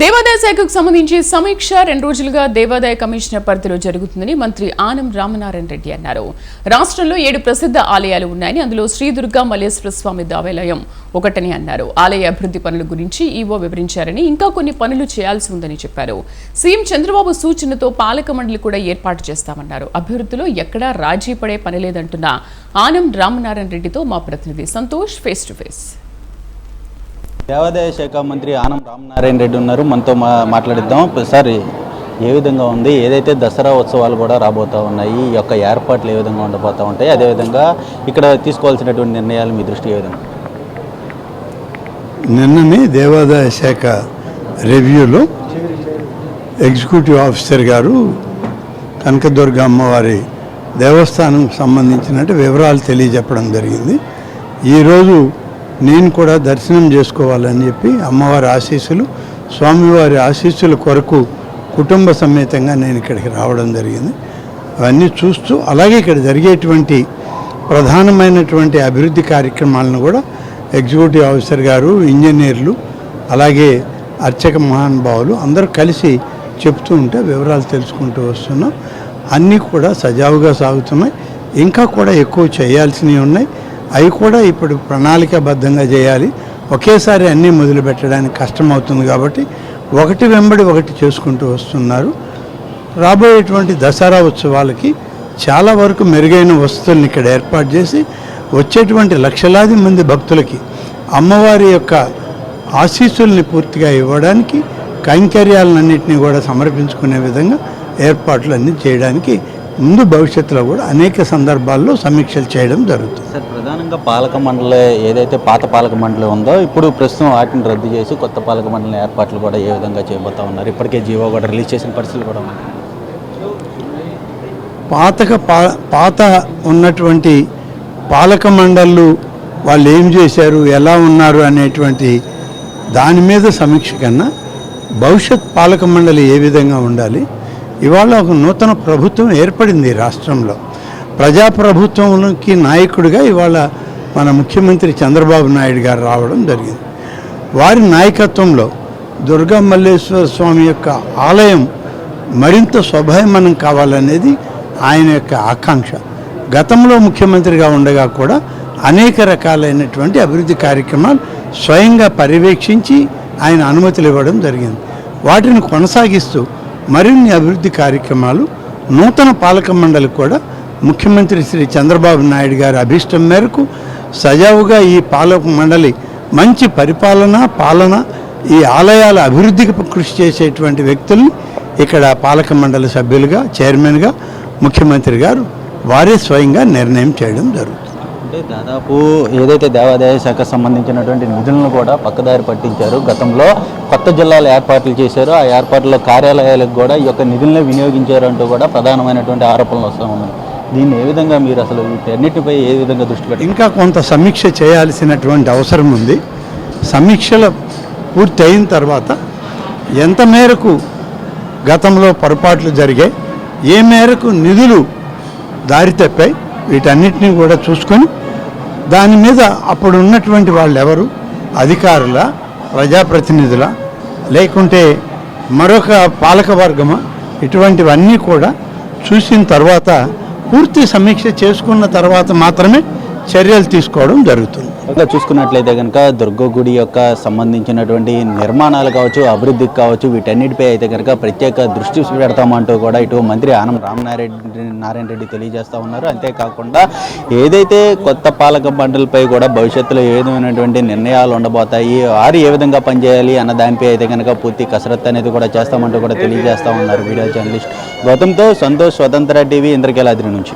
దేవాదాయ శాఖకు సంబంధించి సమీక్ష రెండు రోజులుగా దేవాదాయ కమిషనర్ పరిధిలో జరుగుతుందని మంత్రి ఆనం రామనారాయణ రెడ్డి అన్నారు. రాష్ట్రంలో ఏడు ప్రసిద్ధ ఆలయాలు ఉన్నాయని అందులో శ్రీ దుర్గా మల్లేశ్వర స్వామి దేవాలయం ఒకటని అన్నారు. ఆలయ అభివృద్ధి పనుల గురించి ఈవో వివరించారని ఇంకా కొన్ని పనులు చేయాల్సి ఉందని చెప్పారు. సీఎం చంద్రబాబు సూచనతో పాలక మండలి కూడా ఏర్పాటు చేస్తామన్నారు. అభివృద్ధిలో ఎక్కడా రాజీ పడే పని లేదంటున్న ఆనం రామనారాయణ రెడ్డితో మా ప్రతినిధి సంతోష్ ఫేస్ టు ఫేస్ దేవాదాయ శాఖ మంత్రి ఆనం రామనారాయణ రెడ్డి ఉన్నారు. మనతో మా మాట్లాడిద్దాం. సార్ ఏ విధంగా ఉంది? ఏదైతే దసరా ఉత్సవాలు కూడా రాబోతూ ఉన్నాయి ఈ యొక్క ఏర్పాట్లు ఏ విధంగా ఉండబోతూ ఉంటాయి? అదేవిధంగా ఇక్కడ తీసుకోవాల్సినటువంటి నిర్ణయాలు మీ దృష్టి ఏ విధంగా నిన్ననే దేవాదాయ శాఖ రివ్యూలో ఎగ్జిక్యూటివ్ ఆఫీసర్ గారు కనకదుర్గ అమ్మవారి దేవస్థానం సంబంధించినట్టు వివరాలు తెలియజెప్పడం జరిగింది. ఈరోజు నేను కూడా దర్శనం చేసుకోవాలని చెప్పి అమ్మవారి ఆశీస్సులు స్వామివారి ఆశీస్సుల కొరకు కుటుంబ సమేతంగా నేను ఇక్కడికి రావడం జరిగింది. అవన్నీ చూస్తూ అలాగే ఇక్కడ జరిగేటువంటి ప్రధానమైనటువంటి అభివృద్ధి కార్యక్రమాలను కూడా ఎగ్జిక్యూటివ్ ఆఫీసర్ గారు ఇంజనీర్లు అలాగే అర్చక మహానుభావులు అందరూ కలిసి చెప్తూ ఉంటే వివరాలు తెలుసుకుంటూ వస్తున్నాం. అన్నీ కూడా సజావుగా సాగుతున్నాయి. ఇంకా కూడా ఎక్కువ చేయాల్సినవి ఉన్నాయి. అవి కూడా ఇప్పుడు ప్రణాళికాబద్ధంగా చేయాలి. ఒకేసారి అన్నీ మొదలుపెట్టడానికి కష్టమవుతుంది కాబట్టి ఒకటి వెంబడి ఒకటి చేసుకుంటూ వస్తున్నారు. రాబోయేటువంటి దసరా ఉత్సవాలకి చాలా వరకు మెరుగైన వసతుల్ని ఇక్కడ ఏర్పాటు చేసి వచ్చేటువంటి లక్షలాది మంది భక్తులకి అమ్మవారి యొక్క ఆశీస్సుల్ని పూర్తిగా ఇవ్వడానికి కైంకర్యాలన్నింటినీ కూడా సమర్పించుకునే విధంగా ఏర్పాట్లు అన్నీ చేయడానికి ముందు భవిష్యత్తులో కూడా అనేక సందర్భాల్లో సమీక్షలు చేయడం జరుగుతుంది. సార్ ప్రధానంగా పాలక మండలి ఏదైతే పాత పాలక మండలి ఉందో ఇప్పుడు ప్రస్తుతం వాటిని రద్దు చేసి కొత్త పాలక మండలి ఏర్పాట్లు కూడా ఏ విధంగా చేయబోతా ఉన్నారు? ఇప్పటికే జీవో కూడా రిలీజ్ చేసిన పరిస్థితులు కూడా ఉన్నాయి. పాతక పాత ఉన్నటువంటి పాలక మండళ్ళు వాళ్ళు ఏం చేశారు ఎలా ఉన్నారు అనేటువంటి దాని మీద సమీక్ష కన్నా భవిష్యత్ పాలక మండలి ఏ విధంగా ఉండాలి ఇవాళ ఒక నూతన ప్రభుత్వం ఏర్పడింది రాష్ట్రంలో. ప్రజాప్రభుత్వంకి నాయకుడిగా ఇవాళ మన ముఖ్యమంత్రి చంద్రబాబు నాయుడు గారు రావడం జరిగింది. వారి నాయకత్వంలో దుర్గా మల్లేశ్వర స్వామి యొక్క ఆలయం మరింత స్వభయమనం కావాలనేది ఆయన యొక్క ఆకాంక్ష. గతంలో ముఖ్యమంత్రిగా ఉండగా కూడా అనేక రకాలైనటువంటి అభివృద్ధి కార్యక్రమాలు స్వయంగా పర్యవేక్షించి ఆయన అనుమతులు ఇవ్వడం జరిగింది. వాటిని కొనసాగిస్తూ మరిన్ని అభివృద్ధి కార్యక్రమాలు నూతన పాలక మండలి కూడా ముఖ్యమంత్రి శ్రీ చంద్రబాబు నాయుడు గారి అభీష్టం మేరకు సజావుగా ఈ పాలక మండలి మంచి పరిపాలన పాలన ఈ ఆలయాల అభివృద్ధికి కృషి చేసేటువంటి వ్యక్తుల్ని ఇక్కడ పాలక మండలి సభ్యులుగా చైర్మన్గా ముఖ్యమంత్రి గారు వారే స్వయంగా నిర్ణయం చేయడం జరుగుతుంది. అంటే దాదాపు ఏదైతే దేవాదాయ శాఖ సంబంధించినటువంటి నిధులను కూడా పక్కదారి పట్టించారు. గతంలో కొత్త జిల్లాలు ఏర్పాట్లు చేశారు. ఆ ఏర్పాట్ల కార్యాలయాలకు కూడా ఈ యొక్క నిధులను వినియోగించారు అంటూ కూడా ప్రధానమైనటువంటి ఆరోపణలు వస్తూ ఉన్నాయి. దీన్ని ఏ విధంగా మీరు అసలు వీటన్నిటిపై ఏ విధంగా దృష్టి పెట్టి ఇంకా కొంత సమీక్ష చేయాల్సినటువంటి అవసరం ఉంది. సమీక్షలు పూర్తి అయిన తర్వాత ఎంత మేరకు గతంలో పొరపాట్లు జరిగాయి ఏ మేరకు నిధులు దారి తప్పాయి వీటన్నిటిని కూడా చూసుకొని దాని మీద అప్పుడు ఉన్నటువంటి వాళ్ళు ఎవరు అధికారుల ప్రజాప్రతినిధుల లేకుంటే మరొక పాలక వర్గమా? ఇటువంటివన్నీ కూడా చూసిన తర్వాత పూర్తి సమీక్ష చేసుకున్న తర్వాత మాత్రమే చర్యలు తీసుకోవడం జరుగుతుంది. ఇంకా చూసుకున్నట్లయితే కనుక దుర్గ గుడి యొక్క సంబంధించినటువంటి నిర్మాణాలు కావచ్చు అభివృద్ధికి కావచ్చు వీటన్నిటిపై అయితే కనుక ప్రత్యేక దృష్టి పెడతామంటూ కూడా ఇటు మంత్రి ఆనం రామనారాయణ నారాయణ రెడ్డి తెలియజేస్తూ ఉన్నారు. అంతేకాకుండా ఏదైతే కొత్త పాలక మండలిపై కూడా భవిష్యత్తులో ఏ విధమైనటువంటి నిర్ణయాలు ఉండబోతాయి వారు ఏ విధంగా పనిచేయాలి అన్న దానిపై అయితే కనుక పూర్తి కసరత్తు అనేది కూడా చేస్తామంటూ కూడా తెలియజేస్తూ ఉన్నారు వీడియో జర్నలిస్ట్. గౌతమ్తో సంతోష్ స్వతంత్ర టీవీ ఇంద్రకేలాద్రి నుంచి.